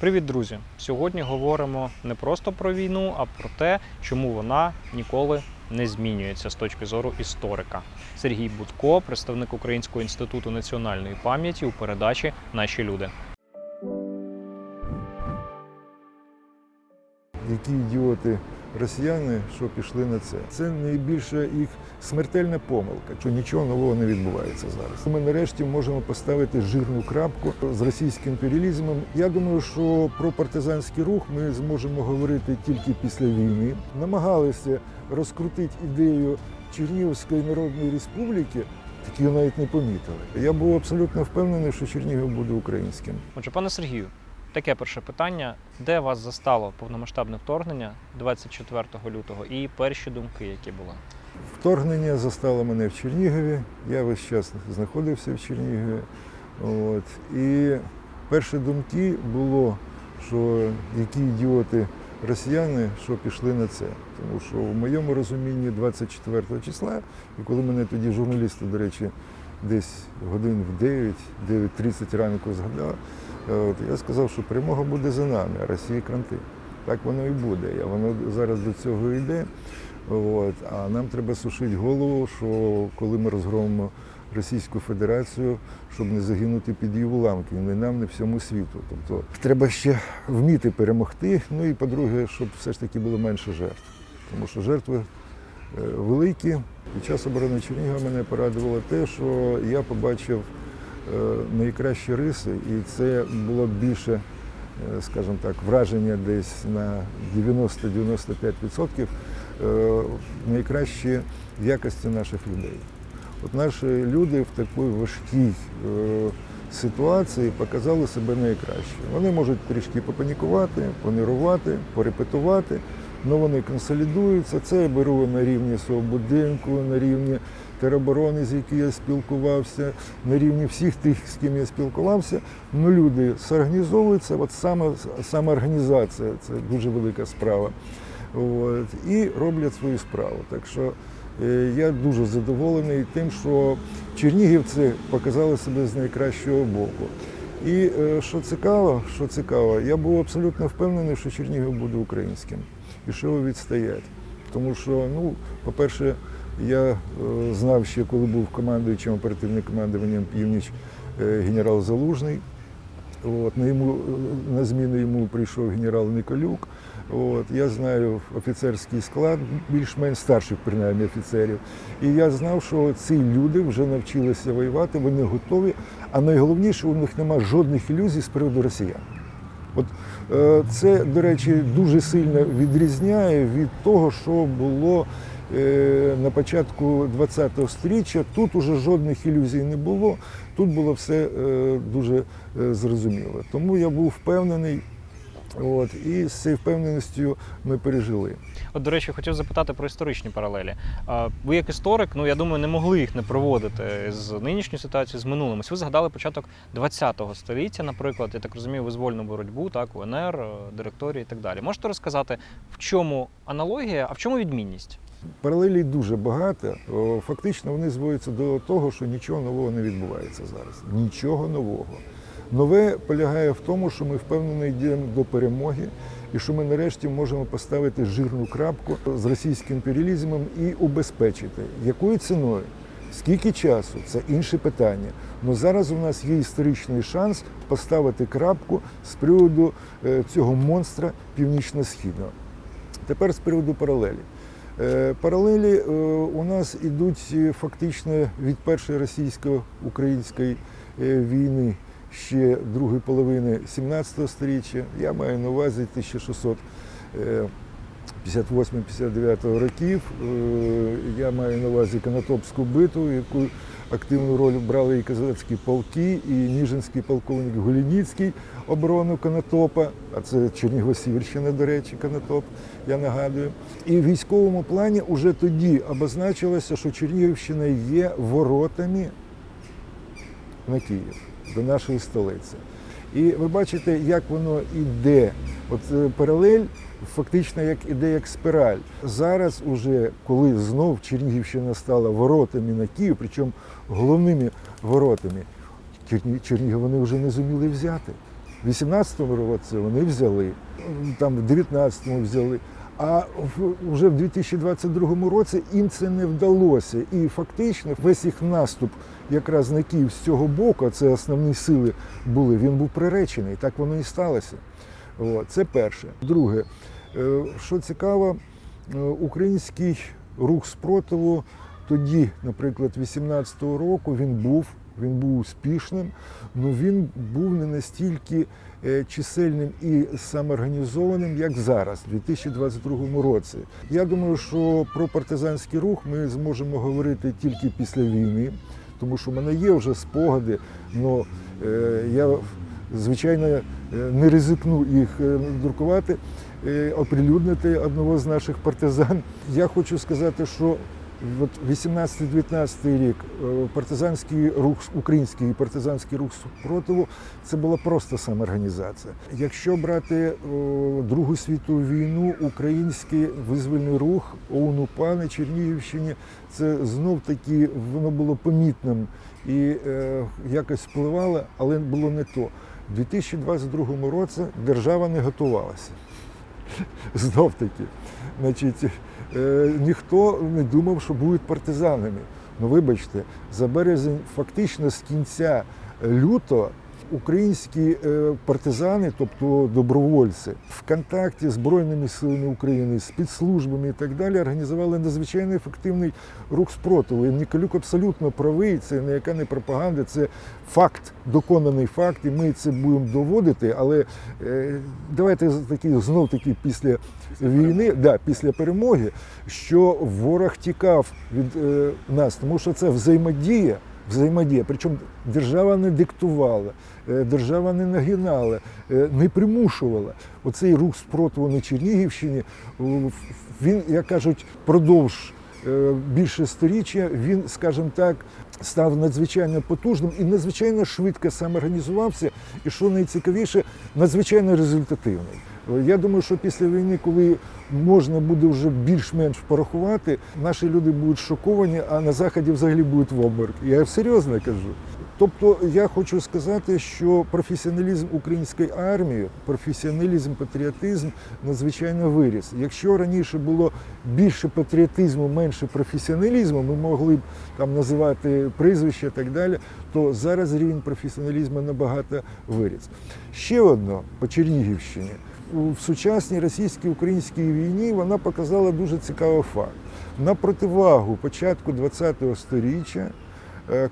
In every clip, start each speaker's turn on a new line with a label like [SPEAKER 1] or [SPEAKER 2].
[SPEAKER 1] Привіт, друзі! Сьогодні говоримо не просто про війну, а про те, чому вона ніколи не змінюється з точки зору історика. Сергій Будко, представник Українського інституту національної пам'яті у передачі Наші люди.
[SPEAKER 2] які ідіоти росіяни, що пішли на це. Це найбільша їх смертельна помилка, що нічого нового не відбувається зараз. Ми нарешті можемо поставити жирну крапку з російським імперіалізмом. Я думаю, що про партизанський рух ми зможемо говорити тільки після війни. Намагалися розкрутити ідею Чернігівської Народної Республіки. Такі навіть не помітили. Я був абсолютно впевнений, що Чернігів буде українським.
[SPEAKER 1] Отже, пане Сергію, таке перше питання: де вас застало повномасштабне вторгнення 24 лютого і перші думки, які були?
[SPEAKER 2] Вторгнення застало мене в Чернігові. Я весь час знаходився в Чернігові. От. І перші думки було, що які ідіоти росіяни, що пішли на це. Тому що в моєму розумінні 24 числа, і коли мене тоді журналісти, до речі, десь годин в 9, 9.30 ранку згадали, от, я сказав, що перемога буде за нами, а Росії кранти. Так воно і буде. І воно зараз до цього йде. От. А нам треба сушити голову, що коли ми розгромимо Російську Федерацію, щоб не загинути під її уламки, не нам, не всьому світу. Тобто треба ще вміти перемогти. Ну і по-друге, щоб все ж таки було менше жертв. Тому що жертви е, великі. Під час оборони Чернігова мене порадувало те, що я побачив е, найкращі риси, і це було більше, е, скажімо так, враження десь на 90-95% е, найкращі якості наших людей. От наші люди в такій важкій е, ситуації показали себе найкраще. Вони можуть трішки попанікувати, понервувати, порепетувати, але вони консолідуються. Це я беру на рівні свого будинку, на рівні тероборони, з якими я спілкувався, на рівні всіх тих, з ким я спілкувався. Ну, люди сорганізовуються, от саме, саме організація це дуже велика справа. От, і роблять свою справу. Так що е, я дуже задоволений тим, що чернігівці показали себе з найкращого боку. І е, що цікаво, що цікаво, я був абсолютно впевнений, що Чернігів буде українським його відстоять. Тому що, ну, по-перше, я е, знав ще, коли був командуючим оперативним командуванням Північ е, генерал Залужний. От, на, йому, на зміну йому прийшов генерал Николюк. От, я знаю офіцерський склад, більш-менш старших, принаймні, офіцерів. І я знав, що ці люди вже навчилися воювати, вони готові. А найголовніше, у них немає жодних ілюзій з приводу росіян. От е, це, до речі, дуже сильно відрізняє від того, що було е, на початку ХХ століття. Тут уже жодних ілюзій не було, тут було все е, дуже е, зрозуміло. Тому я був впевнений. От, і з цією впевненістю ми пережили.
[SPEAKER 1] От, до речі, хотів запитати про історичні паралелі. А, Ви як історик, ну я думаю, не могли їх не проводити з нинішньою ситуацією, з минулим. Ось Ви згадали початок ХХ століття, наприклад, я так розумію, визвольну боротьбу, так, УНР, е, директорії і так далі. Можете розказати, в чому аналогія, а в чому відмінність?
[SPEAKER 2] Паралелей дуже багато. Фактично вони зводяться до того, що нічого нового не відбувається зараз. Нічого нового. Нове полягає в тому, що ми впевнено йдемо до перемоги, і що ми нарешті можемо поставити жирну крапку з російським імперіалізмом і убезпечити. Якою ціною? Скільки часу? Це інше питання. Але зараз у нас є історичний шанс поставити крапку з приводу е, цього монстра північно-східного. Тепер з приводу паралелі. Е, Паралелі е, у нас ідуть е, фактично від першої російсько-української війни ще другої половини 17 століття. Я маю на увазі 1658-59 років. Е, Я маю на увазі Конотопську битву, яку активну роль брали і козацькі полки, і Ніжинський полковник Гулініцький оборону Конотопа, а це Чернігова-Сіверщина, до речі, Конотоп, я нагадую. І в військовому плані вже тоді обозначилося, що Чернігівщина є воротами на Київ, до нашої столиці. І ви бачите, як воно йде. От е, паралель фактично як іде як спіраль. Зараз, уже, коли знов Чернігівщина стала воротами на Київ, причому головними воротами, Чернігів вони вже не зуміли взяти. В 18-му році вони взяли, там в 19-му взяли. А в- вже в 2022 році їм це не вдалося. І фактично весь їх наступ якраз на Київ з цього боку, а це основні сили були, він був приречений. Так воно і сталося. От, це перше. Друге, е, що цікаво, е, український рух спротиву тоді, наприклад, 18-го року він був, він був успішним, але він був не настільки е, чисельним і самоорганізованим, як зараз, у 2022 році. Я думаю, що про партизанський рух ми зможемо говорити тільки після війни, тому що в мене є вже спогади, але я, звичайно, е, не ризикну їх е, друкувати, оприлюднити одного з наших партизан. Я хочу сказати, що 18-19 рік е, партизанський рух, український партизанський рух спротиву це була просто самоорганізація. Якщо брати Другу світову війну, український визвольний рух ОУН УПА на Чернігівщині, це знов таки воно було помітним і е, якось впливало, але було не то. У 2022 році держава не готувалася. Знов таки. Значить, е, ніхто не думав, що будуть партизанами. Ну, вибачте, за березень фактично з кінця лютого українські е, партизани, тобто добровольці, в контакті з Збройними силами України, спецслужбами і так далі, організували надзвичайно ефективний рух спротиву. І Ніколюк абсолютно правий, це ніяка не пропаганда, це факт, доконаний факт, і ми це будемо доводити. Але е, давайте таки знов таки після війни, да, після перемоги, що ворог тікав від е, нас, тому що це взаємодія. Взаємодія, причому держава не диктувала, е, держава не нагинала, е, не примушувала. Оцей рух спротиву на Чернігівщині, він, як кажуть, продовж е, більше сторіччя, він, скажімо так, став надзвичайно потужним і надзвичайно швидко самоорганізувався, і що найцікавіше, надзвичайно результативний. Я думаю, що після війни, коли можна буде вже більш-менш порахувати, наші люди будуть шоковані, а на заході взагалі будуть в обморок. Я серйозно кажу. Тобто я хочу сказати, що професіоналізм української армії, професіоналізм, патріотизм надзвичайно виріс. Якщо раніше було більше патріотизму, менше професіоналізму, ми могли б там називати прізвища і так далі, то зараз рівень професіоналізму набагато виріс. Ще одно по Чернігівщині. В сучасній російсько-українській війні вона показала дуже цікавий факт. На противагу початку ХХ століття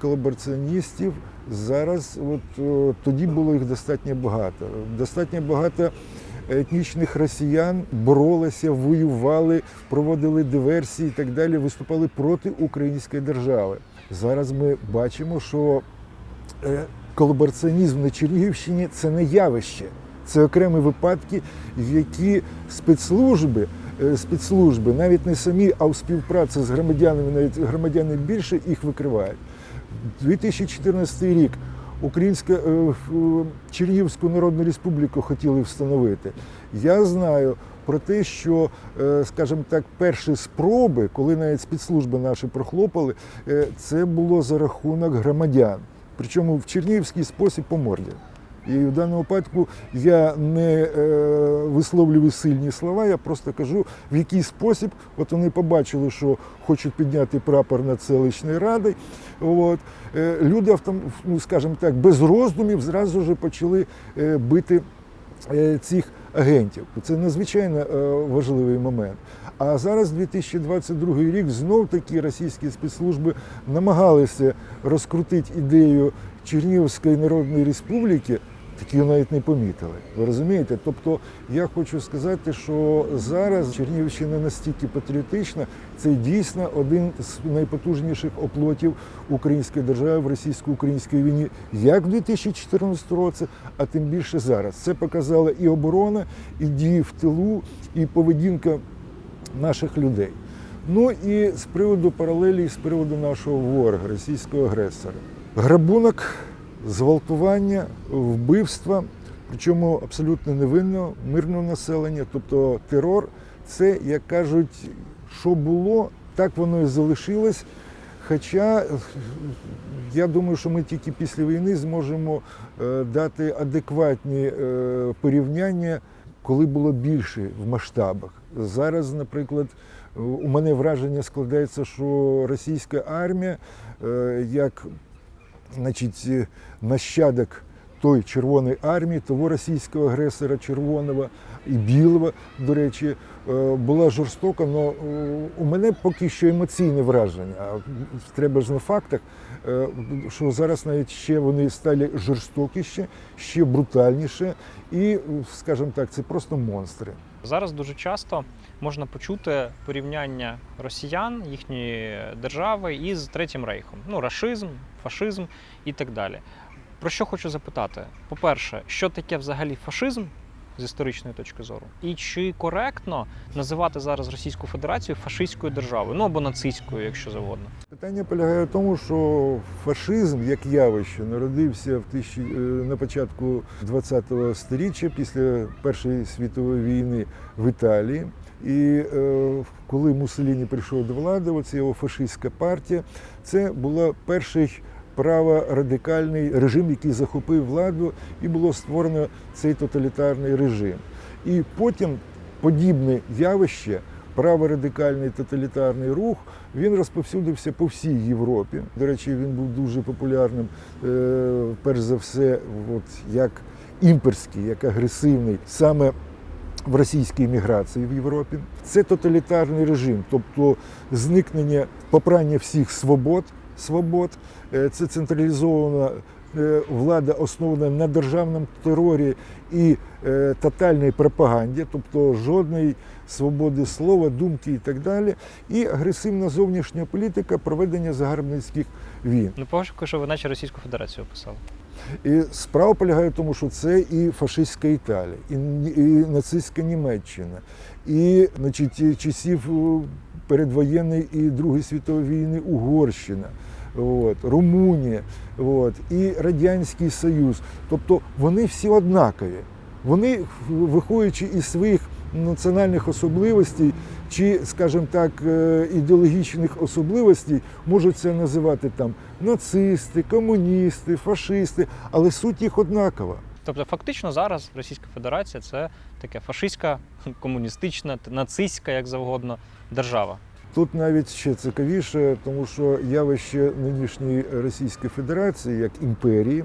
[SPEAKER 2] колабораціоністів зараз, от е, тоді було їх достатньо багато. Достатньо багато етнічних росіян боролися, воювали, проводили диверсії і так далі, виступали проти української держави. Зараз ми бачимо, що е, колабораціонізм на Чернігівщині це не явище, це окремі випадки, які спецслужби, е, спецслужби, навіть не самі, а у співпраці з громадянами, навіть громадяни більше їх викривають. 2014 рік Українська е, Чернігівську Народну Республіку хотіли встановити. Я знаю про те, що, е, скажімо так, перші спроби, коли навіть спецслужби наші прохлопали, е, це було за рахунок громадян. Причому в чернігівський спосіб по морді. І в даному випадку я не е, висловлюю сильні слова, я просто кажу, в який спосіб от вони побачили, що хочуть підняти прапор над селищною радою. От. Е, люди, ну, скажімо так, без роздумів зразу ж почали е, бити цих агентів. Це надзвичайно важливий момент. А зараз, 2022 рік, знов таки російські спецслужби намагалися розкрутити ідею Чернігівської Народної Республіки, так її навіть не помітили. Ви розумієте? Тобто я хочу сказати, що зараз Чернігівщина настільки патріотична, це дійсно один з найпотужніших оплотів української держави в російсько-українській війні, як в 2014 році, а тим більше зараз. Це показала і оборона, і дії в тилу, і поведінка наших людей. Ну і з приводу паралелі, з приводу нашого ворога, російського агресора. Грабунок, зґвалтування, вбивства, причому абсолютно невинного, мирного населення, тобто терор, це, як кажуть, що було, так воно і залишилось. Хоча я думаю, що ми тільки після війни зможемо е, дати адекватні е, порівняння, коли було більше в масштабах. Зараз, наприклад, у мене враження складається, що російська армія е, як значить, е, нащадок той Червоної армії, того російського агресора червоного і білого, до речі, е, була жорстока, але у мене поки що емоційне враження. Треба ж на фактах, е, що зараз навіть ще вони стали жорстокіше, ще брутальніше, і, скажімо так, це просто монстри.
[SPEAKER 1] Зараз дуже часто можна почути порівняння росіян, їхньої держави із Третім рейхом. Ну, рашизм, фашизм і так далі. Про що хочу запитати? По-перше, що таке взагалі фашизм з історичної точки зору? І чи коректно називати зараз Російську Федерацію фашистською державою, ну або нацистською, якщо завгодно?
[SPEAKER 2] Питання полягає в тому, що фашизм як явище народився в тисячі, е, на початку ХХ століття після Першої світової війни в Італії. І е, коли Муссоліні прийшов до влади, оця його фашистська партія, це була перший праворадикальний режим, який захопив владу, і було створено цей тоталітарний режим. І потім подібне явище праворадикальний тоталітарний рух він розповсюдився по всій Європі. До речі, він був дуже популярним, е, перш за все, от як імперський, як агресивний, саме в російській міграції в Європі. Це тоталітарний режим, тобто зникнення попрання всіх свобод, свобод. Е, Це централізована е, влада, основана на державному терорі і е, тотальній пропаганді, тобто жодної свободи слова, думки і так далі. І агресивна зовнішня політика проведення загарбницьких війн.
[SPEAKER 1] Ну, пошуку, що ви наче Російську Федерацію описали.
[SPEAKER 2] І справа полягає в тому, що це і фашистська Італія, і, і нацистська Німеччина, і значить, часів е, передвоєнної і Другої світової війни Угорщина, от, Румунія, от, і Радянський Союз. Тобто вони всі однакові. Вони, виходячи із своїх національних особливостей чи, скажімо так, е, ідеологічних особливостей, можуть це називати там нацисти, комуністи, фашисти, але суть їх однакова.
[SPEAKER 1] Тобто, фактично зараз Російська Федерація це таке фашистська, комуністична, нацистська, як завгодно, держава.
[SPEAKER 2] Тут навіть ще цікавіше, тому що явище нинішньої Російської Федерації як імперії,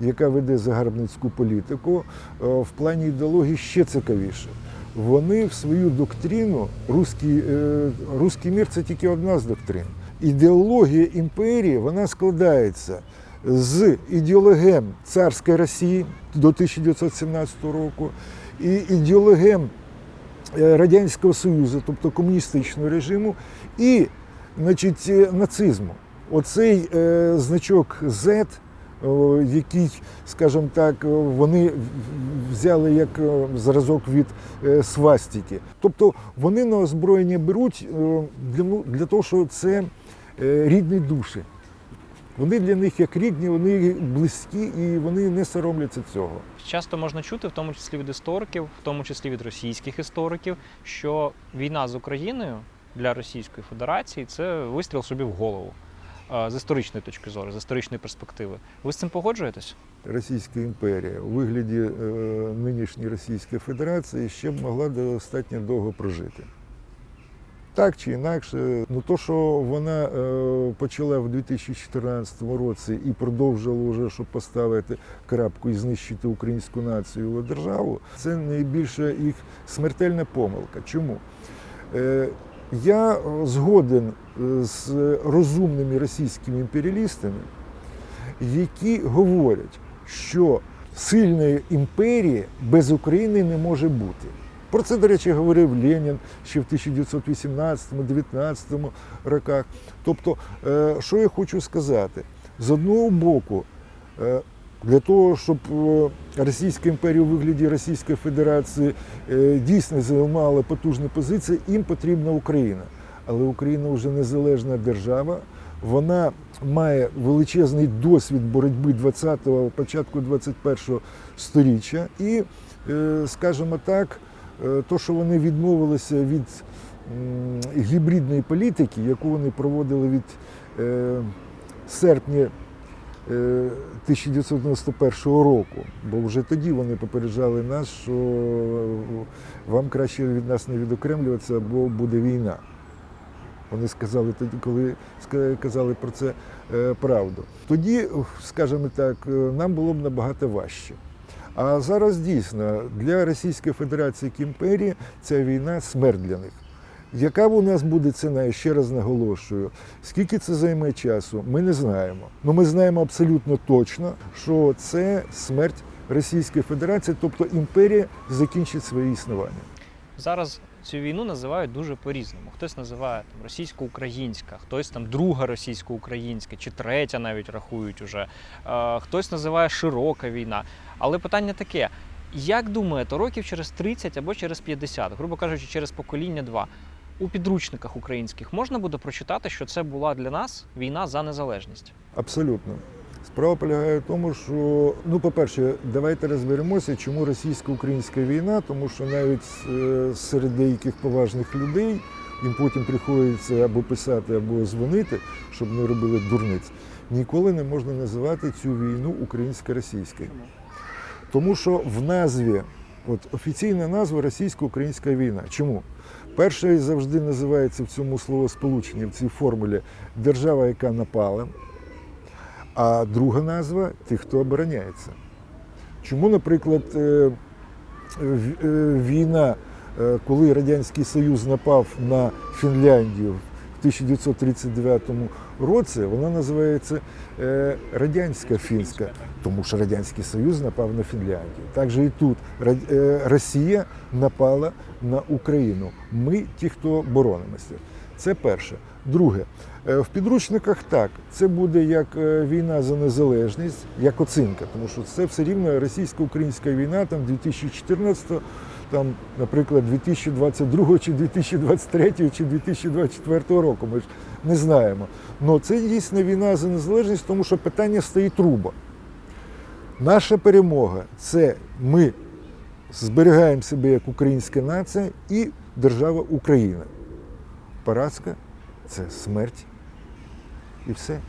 [SPEAKER 2] яка веде загарбницьку політику, е, в плані ідеології ще цікавіше. Вони в свою доктрину, руський, е, руський мір це тільки одна з доктрин. Ідеологія імперії вона складається з ідеологем царської Росії до 1917 року і ідеологем е, Радянського Союзу, тобто комуністичного режиму, і значить, е, нацизму. Оцей е, значок Z, який, скажімо так, вони взяли як зразок від е, свастики. Тобто вони на озброєння беруть е, для, ну, для того, що це е, рідні душі. Вони для них як рідні, вони близькі і вони не соромляться цього.
[SPEAKER 1] Часто можна чути, в тому числі від істориків, в тому числі від російських істориків, що війна з Україною для Російської Федерації це вистріл собі в голову з історичної точки зору, з історичної перспективи. Ви з цим погоджуєтесь?
[SPEAKER 2] Російська імперія у вигляді е, нинішньої Російської Федерації ще б могла достатньо довго прожити. Так чи інакше, ну то, що вона е, почала в 2014 році і продовжила вже, щоб поставити крапку і знищити українську націю державу, це найбільша їх смертельна помилка. Чому? Я е, згоден е, з розумними російськими імперіалістами, які говорять, що сильної імперії без України не може бути. Про це, до речі, говорив Ленін ще в 1918-19 роках. Тобто, е, що я хочу сказати? З одного боку, для того, щоб е, Російська імперія у вигляді Російської Федерації е, дійсно займала потужні позиції, їм потрібна Україна. Але Україна вже незалежна держава, вона має величезний досвід боротьби 20-го, початку 21-го сторіччя. І, е, скажімо так, то, що вони відмовилися від гібридної політики, яку вони проводили від серпні е, 1991 року, бо вже тоді вони попереджали нас, що вам краще від нас не відокремлюватися, бо буде війна. Вони сказали тоді, коли казали про це е, правду. Тоді, скажімо так, е, нам було б набагато важче. А зараз дійсно для Російської Федерації як імперії ця війна смерть для них. Яка у нас буде ціна, я ще раз наголошую, скільки це займе часу, ми не знаємо. Ну ми знаємо абсолютно точно, що це смерть Російської Федерації, тобто імперія закінчить своє існування.
[SPEAKER 1] Зараз цю війну називають дуже по-різному. Хтось називає там російсько-українська, хтось там друга російсько-українська, чи третя навіть рахують уже. Е, хтось називає широка війна. Але питання таке: як думаєте, років через 30 або через 50, грубо кажучи, через покоління два, у підручниках українських можна буде прочитати, що це була для нас війна за незалежність?
[SPEAKER 2] Абсолютно. Справа полягає в тому, що, ну, по-перше, давайте розберемося, чому російсько-українська війна, тому що навіть е, серед деяких поважних людей їм потім приходиться або писати, або дзвонити, щоб не робили дурниць. Ніколи не можна називати цю війну українсько-російською. Тому що в назві, от офіційна назва російсько-українська війна. Чому? Перша і завжди називається в цьому словосполученні, в цій формулі держава, яка напала. А друга назва тих, хто обороняється. Чому, наприклад, е, е, війна, е, коли Радянський Союз напав на Фінляндію 1939 році, вона називається е, Радянська фінська, тому що Радянський Союз напав на Фінляндію. Так же і тут е, Росія напала на Україну. Ми ті, хто боронимося. Це перше. Друге, е, в підручниках так, це буде як війна за незалежність, як оцінка, тому що це все рівно російсько-українська війна там 2014, там, наприклад, 2022 чи 2023 чи 2024 року. Ми ж не знаємо. Але це дійсно війна за незалежність, тому що питання стоїть труба. Наша перемога це ми зберігаємо себе як українська нація і держава Україна. Поразка це смерть і все.